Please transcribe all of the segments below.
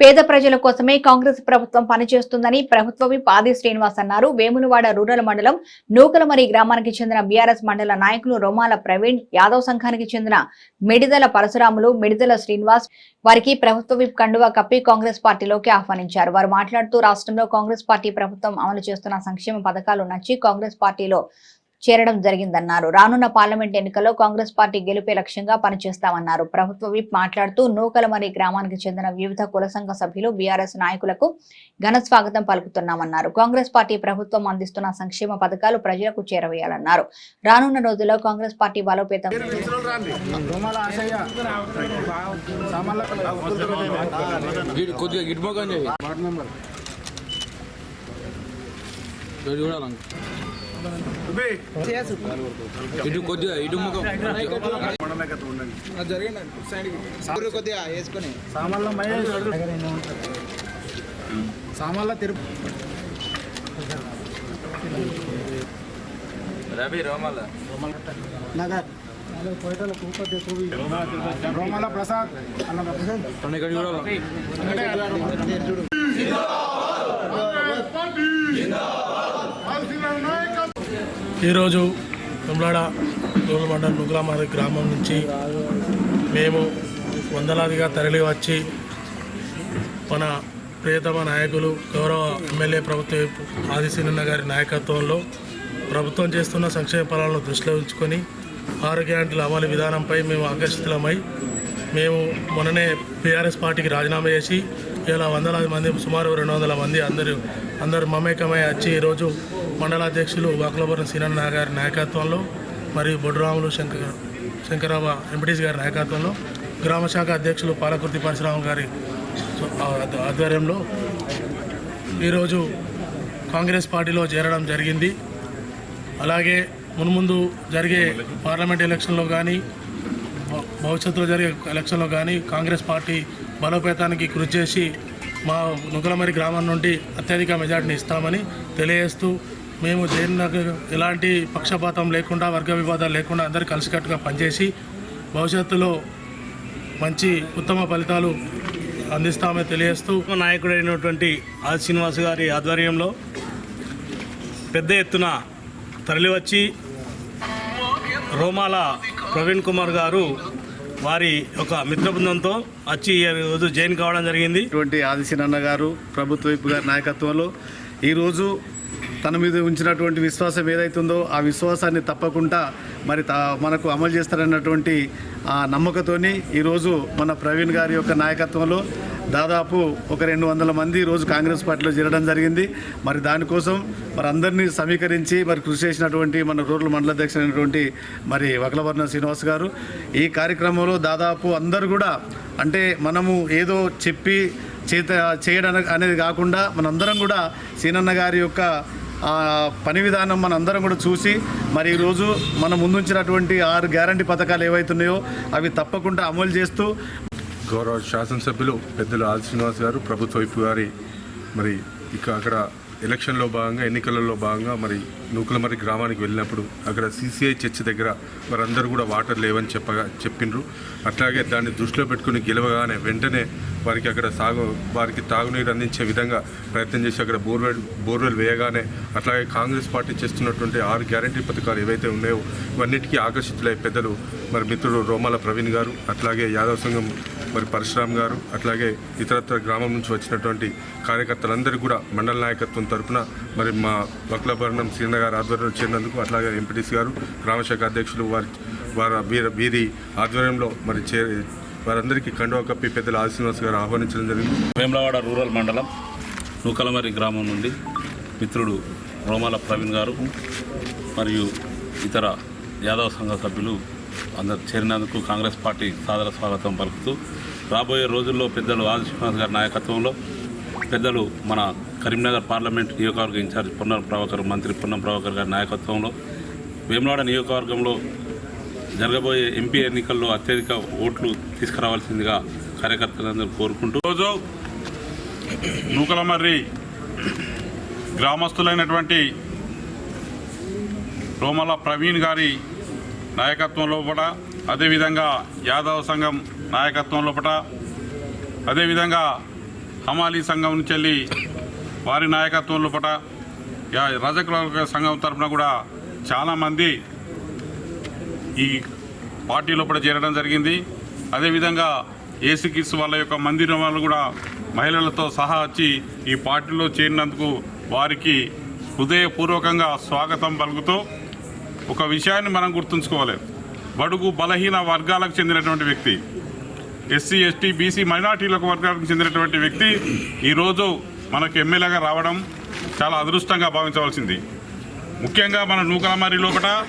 పేద ప్రజల కోసమే కాంగ్రెస్ ప్రభుత్వం పనిచేస్తుందని ప్రభుత్వ విప్ ఆది శ్రీనివాస్ అన్నారు. వేములవాడ రూరల్ మండలం నూకలమరి గ్రామానికి చెందిన బీఆర్ఎస్ మండల నాయకులు రోమాల ప్రవీణ్ యాదవ్ సంఘానికి చెందిన మిడిదల పరశురాములు మిడిదల శ్రీనివాస్ వారికి ప్రభుత్వ విప్ కండువా కప్పి కాంగ్రెస్ పార్టీలోకి ఆహ్వానించారు. వారు మాట్లాడుతూ రాష్ట్రంలో కాంగ్రెస్ పార్టీ ప్రభుత్వం అమలు చేస్తున్న సంక్షేమ పథకాలు నచ్చి కాంగ్రెస్ పార్టీలో చేరడం జరిగిందన్నారు. రానున్న పార్లమెంట్ ఎన్నికల్లో కాంగ్రెస్ పార్టీ గెలిపే లక్ష్యంగా పనిచేస్తామన్నారు. ప్రభుత్వ విప్ మాట్లాడుతూ నూకలమరి గ్రామానికి చెందిన వివిధ కుల సంఘ సభ్యులు బీఆర్ఎస్ నాయకులకు ఘన స్వాగతం పలుకుతున్నామన్నారు. కాంగ్రెస్ పార్టీ ప్రభుత్వం అందిస్తున్న సంక్షేమ పథకాలు ప్రజలకు చేరవేయాలన్నారు. రానున్న రోజుల్లో కాంగ్రెస్ పార్టీ బలోపేతం కొద్దిగా గిడ్మోగం చేయి చూడాలి ఇటు కొద్దిగా ఇటు ముఖం. కొద్దిగా వేసుకొని సామాన్ల సామాన్ల తిరుపతి రవి రోమల్ నగర్ రోమాల ప్రసాద్ అన్న ఈరోజు తుమ్లాడ రూరల్ మండలం నుగ్రామారి గ్రామం నుంచి మేము వందలాదిగా తరలి వచ్చి మన ప్రియతమ నాయకులు గౌరవ ఎమ్మెల్యే ప్రభుత్వ ఆదిశీనన్న గారి నాయకత్వంలో ప్రభుత్వం చేస్తున్న సంక్షేమ ఫలాలను దృష్టిలో ఉంచుకొని ఆరు గ్యారంటీల అమలు విధానంపై మేము ఆకర్షితులమై మేము మొన్ననే బీఆర్ఎస్ పార్టీకి రాజీనామా చేసి ఇలా వందలాది మంది సుమారు రెండు వందల మంది అందరూ అందరూ మమేకమై వచ్చి ఈరోజు మండలాధ్యక్షులు వాకులవరం సీనన్న గారి నాయకత్వంలో మరియు బొడ్రాములు శంకర శంకరాబ ఎంపీటీస్ గారి నాయకత్వంలో గ్రామ శాఖ అధ్యక్షులు పాలకుర్తి పరశురామ గారి ఆధ్వర్యంలో ఈరోజు కాంగ్రెస్ పార్టీలో చేరడం జరిగింది. అలాగే మున్ముందు జరిగే పార్లమెంట్ ఎలక్షన్లో కానీ భవిష్యత్తులో జరిగే ఎలక్షన్లో కానీ కాంగ్రెస్ పార్టీ బలోపేతానికి కృషి చేసి మా నుకలమరి గ్రామం నుండి అత్యధిక మెజార్టీని ఇస్తామని తెలియజేస్తూ మేము దేనికి ఎలాంటి పక్షపాతం లేకుండా వర్గ వివాదాలు లేకుండా అందరూ కలిసికట్టుగా పనిచేసి భవిష్యత్తులో మంచి ఉత్తమ ఫలితాలు అందిస్తామని తెలియజేస్తూ నాయకుడైనటువంటి ఆది శ్రీనివాస్ గారి ఆధ్వర్యంలో పెద్ద ఎత్తున తరలివచ్చి రోమాల ప్రవీణ్ కుమార్ గారు వారి ఒక మిత్ర బృందంతో వచ్చి ఈ రోజు జైన్ కావడం జరిగింది. ఇటువంటి ఆదిశీనన్న గారు ప్రభుత్వ వైపు గారి నాయకత్వంలో ఈరోజు తన మీద ఉంచినటువంటి విశ్వాసం ఏదైతుందో ఆ విశ్వాసాన్ని తప్పకుండా మరి తా మనకు అమలు చేస్తారన్నటువంటి ఆ నమ్మకతోని ఈరోజు మన ప్రవీణ్ గారి యొక్క నాయకత్వంలో దాదాపు ఒక రెండు వందల మంది ఈరోజు కాంగ్రెస్ పార్టీలో చేరడం జరిగింది. మరి దానికోసం మరి అందరినీ సమీకరించి మరి కృషి చేసినటువంటి మన రూరల్ మండల అధ్యక్షుడైనటువంటి మరి వకలవర్ణ శ్రీనివాస్ గారు ఈ కార్యక్రమంలో దాదాపు అందరూ కూడా అంటే మనము ఏదో చెప్పి చేత చేయడం అనేది కాకుండా మనందరం కూడా సీనన్న గారి యొక్క పని విధానం మనందరం కూడా చూసి మరి ఈరోజు మన ముందుంచినటువంటి ఆరు గ్యారంటీ పథకాలు ఏవైతున్నాయో అవి తప్పకుండా అమలు చేస్తూ గౌరవ శాసనసభ్యులు పెద్దలు ఆల్ శ్రీనివాస్ గారు ప్రభుత్వ వైపు గారి మరి ఇక అక్కడ ఎలక్షన్లో భాగంగా ఎన్నికలలో భాగంగా మరి నూకలమరి గ్రామానికి వెళ్ళినప్పుడు అక్కడ సీసీఐ చర్చ్ దగ్గర వారందరూ కూడా వాటర్ లేవని చెప్పగా చెప్పిండ్రు అట్లాగే దాన్ని దృష్టిలో పెట్టుకుని గెలవగానే వెంటనే వారికి అక్కడ సాగు వారికి తాగునీరు అందించే విధంగా ప్రయత్నం చేసి అక్కడ బోర్వెల్ బోర్వెల్ వేయగానే అట్లాగే కాంగ్రెస్ పార్టీ చేస్తున్నటువంటి ఆరు గ్యారంటీ పథకాలు ఏవైతే ఉన్నాయో ఇవన్నిటికీ ఆకర్షితులై పెద్దలు మరి మిత్రుడు రోమాల ప్రవీణ్ గారు అట్లాగే యాదవ్ సంఘం మరి పరశురామ్ గారు అట్లాగే ఇతరత్ర గ్రామం నుంచి వచ్చినటువంటి కార్యకర్తలందరూ కూడా మండల నాయకత్వం తరపున మరి మా వక్లభరణం శ్రీన గారు ఆధ్వర్యంలో చేరినందుకు అట్లాగే ఎంపీటీసీ గారు గ్రామశాఖ అధ్యక్షులు వారి వారి వీరి వీరి ఆధ్వర్యంలో మరి చే వారందరికీ కండువా కప్పి పెద్దలు ఆశీనివాస్ గారు ఆహ్వానించడం జరిగింది. వేములవాడ రూరల్ మండలం నూకలమరి గ్రామం నుండి మిత్రుడు రోమాల ప్రవీణ్ గారు మరియు ఇతర యాదవ సంఘ సభ్యులు అందరు చేరినందుకు కాంగ్రెస్ పార్టీ సాదర స్వాగతం పలుకుతూ రాబోయే రోజుల్లో పెద్దలు ఆది శ్రీనివాస్ గారి నాయకత్వంలో పెద్దలు మన కరీంనగర్ పార్లమెంట్ నియోజకవర్గ ఇన్ఛార్జ్ పొన్నం ప్రభాకర్ మంత్రి పొన్నం ప్రభాకర్ గారి నాయకత్వంలో వేములవాడ నియోజకవర్గంలో జరగబోయే ఎంపీ ఎన్నికల్లో అత్యధిక ఓట్లు తీసుకురావాల్సిందిగా కార్యకర్తలందరూ కోరుకుంటూ రోజు నూకలమర్రి గ్రామస్తులైనటువంటి రోమల ప్రవీణ్ గారి నాయకత్వం లోపల అదేవిధంగా యాదవ సంఘం నాయకత్వం లోపల అదేవిధంగా హమాలీ సంఘం నుంచి వెళ్ళి వారి నాయకత్వం లోపల యా రజకుల సంఘం తరఫున కూడా చాలామంది ఈ పార్టీ లోపల చేరడం జరిగింది. అదేవిధంగా ఏసీ కిడ్స్ వాళ్ళ యొక్క మందిరం వాళ్ళు కూడా మహిళలతో సహా వచ్చి ఈ పార్టీలో చేరినందుకు వారికి హృదయపూర్వకంగా స్వాగతం పలుకుతూ ఒక విషయాన్ని మనం గుర్తుంచుకోవాలి. బడుగు బలహీన వర్గాలకు చెందినటువంటి వ్యక్తి ఎస్సీ ఎస్టీ బీసీ మైనార్టీలకు వర్గాలకు చెందినటువంటి వ్యక్తి ఈరోజు మనకు ఎమ్మెల్యేగా రావడం చాలా అదృష్టంగా భావించవలసింది. ముఖ్యంగా మన నూకలమారి లోపల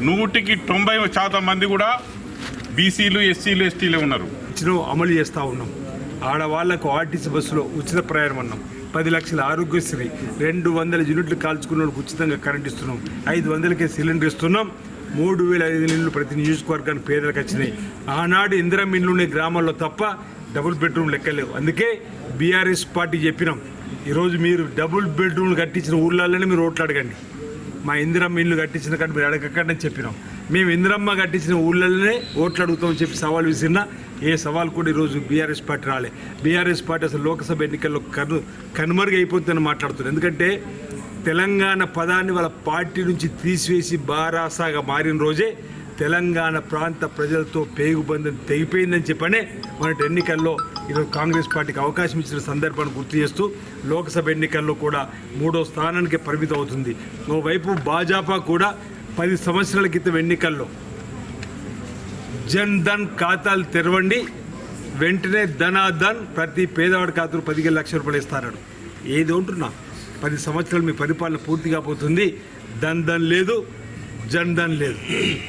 నూటికి తొంభై శాతం మంది కూడా బీసీలు ఎస్సీలు ఎస్టీలే ఉన్నారు. అమలు చేస్తూ ఉన్నాం. ఆడవాళ్ళకు ఆర్టీసీ బస్సులో ఉచిత ప్రయాణం అన్నాం. పది లక్షల ఆరోగ్యశ్రీ రెండు వందల యూనిట్లు కాల్చుకున్న వాళ్ళకి ఉచితంగా కరెంట్ ఇస్తున్నాం. ఐదు వందలకే సిలిండర్ ఇస్తున్నాం. మూడు వేల ఐదు ఇళ్ళు ప్రతి నియోజకవర్గానికి పేదలకు వచ్చినాయి. ఆనాడు ఇందిరం ఇళ్ళు గ్రామాల్లో తప్ప డబుల్ బెడ్రూమ్ లెక్కలేవు అందుకే బీఆర్ఎస్ పార్టీ చెప్పినాం. ఈరోజు మీరు డబుల్ బెడ్రూమ్లు కట్టించిన ఊళ్ళల్లోనే మీరు ఓట్లు అడగండి. మా ఇందిరమ్మ మిల్లు కట్టించిన కానీ మీరు అడగకండి అని చెప్పినాం. మేము ఇందిరమ్మ కట్టించిన ఊళ్ళలోనే ఓట్లు అడుగుతామని చెప్పి సవాల్ విసిరినా ఏ సవాల్ కూడా ఈరోజు బీఆర్ఎస్ పార్టీ రాలే. బీఆర్ఎస్ పార్టీ అసలు లోక్సభ ఎన్నికల్లో కను కనుమరుగు అయిపోతుందని మాట్లాడుతున్నారు ఎందుకంటే తెలంగాణ పదాన్ని వాళ్ళ పార్టీ నుంచి తీసివేసి బారాసాగా మారిన రోజే తెలంగాణ ప్రాంత ప్రజలతో పేగుబంధం తెగిపోయిందని చెప్పనే మన ఎన్నికల్లో ఈరోజు కాంగ్రెస్ పార్టీకి అవకాశం ఇచ్చిన సందర్భాన్ని గుర్తు చేస్తూ లోక్సభ ఎన్నికల్లో కూడా మూడో స్థానానికి పరిమితం అవుతుంది ఓవైపు భాజపా కూడా పది సంవత్సరాల క్రితం ఎన్నికల్లో జన్ ధన్ ఖాతాలు తెరవండి వెంటనే ధనాధన్ ప్రతి పేదవాడి ఖాతాలో పదిహేను లక్షల రూపాయలు ఇస్తారడు ఏది ఉంటున్నా? పది సంవత్సరాలు మీ పరిపాలన పూర్తిగా పోతుంది. ధన్ ధన్ లేదు జన్ ధన్ లేదు.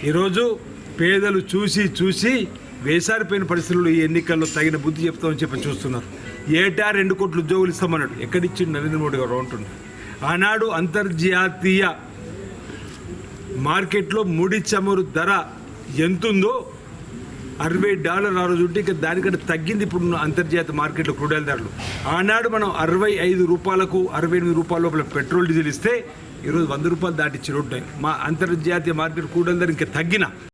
ఈరోజు పేదలు చూసి చూసి వేసారిపోయిన పరిస్థితుల్లో ఈ ఎన్నికల్లో తగిన బుద్ధి చెప్తామని చెప్పి చూస్తున్నారు. ఏటా రెండు కోట్ల ఉద్యోగులు ఇస్తామన్నాడు. ఎక్కడిచ్చిండు నరేంద్ర మోడీ గారు ఉంటుండే ఆనాడు అంతర్జాతీయ మార్కెట్లో ముడి చమురు ధర ఎంతుందో అరవై డాలర్ ఆ రోజు ఉంటే ఇక దానికంటే తగ్గింది ఇప్పుడు ఉన్న అంతర్జాతీయ మార్కెట్లో క్రూడ్ ధరలు ఆనాడు మనం అరవై ఐదు రూపాయలకు అరవై ఎనిమిది రూపాయల లోపల పెట్రోల్ డీజిల్ ఇస్తే ఈరోజు వంద రూపాయలు దాటిచ్చి రోడ్డు. మా అంతర్జాతీయ మార్కెట్ క్రూడ్ ధర ఇంకా తగ్గిన.